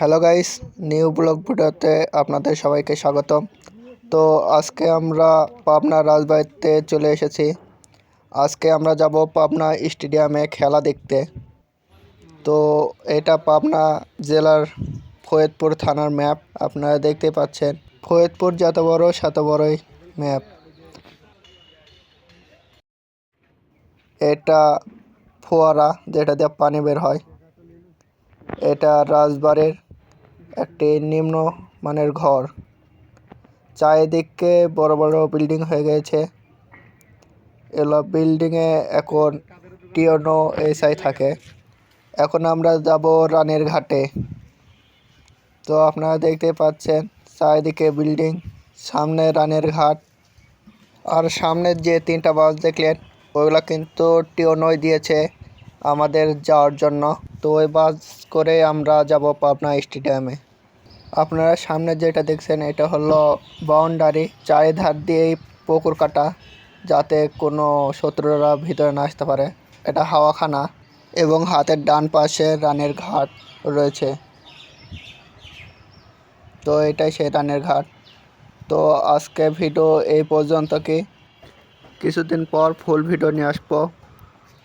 Hello guys, new blog ভিডিওতে আপনাদের সবাইকে স্বাগতম। তো আজকে আমরা পাবনা রাজবাড়িতে চলে এসেছি। আজকে আমরা যাব পাবনা স্টেডিয়ামে খেলা দেখতে। তো এটা পাবনা জেলার ফয়েদপুর থানার ম্যাপ, আপনারা দেখতে পাচ্ছেন। ফয়েদপুর যত বড় শত বড়ই ম্যাপ। এটা ফোয়ারা, যেটা দিয়ে পানি বের হয়। এটা রাজবাড়ির একটি নিম্ন মানের ঘর। চারিদিকে বড় বড় বিল্ডিং হয়ে গেছে এগুলো বিল্ডিংয়ে এখন টিওনো এসআই থাকে। এখন আমরা যাব রানের ঘাটে। তো আপনারা দেখতে পাচ্ছেন চারিদিকে বিল্ডিং, সামনে রানের ঘাট। আর সামনের যে তিনটা বাস দেখলেন ওইগুলো কিন্তু টিওনোই দিয়েছে। আমাদের যাওয়ার জন্য। তো ওই বাস করে আমরা যাব পাবনা স্টেডিয়ামে। আপনারা সামনে যেটা দেখছেন, এটা হলো বাউন্ডারি। চারিধার দিয়েই পুকুর কাটা, যাতে কোনো শত্রুরা ভিতরে না আসতে পারে। এটা হাওয়াখানা এবং হাতের ডান পাশে রানের ঘাট রয়েছে। তো এটাই সেই রানের ঘাট। তো আজকে ভিডিও এই পর্যন্ত কি? কিছুদিন পর ফুল ভিডিও নিয়ে আসব।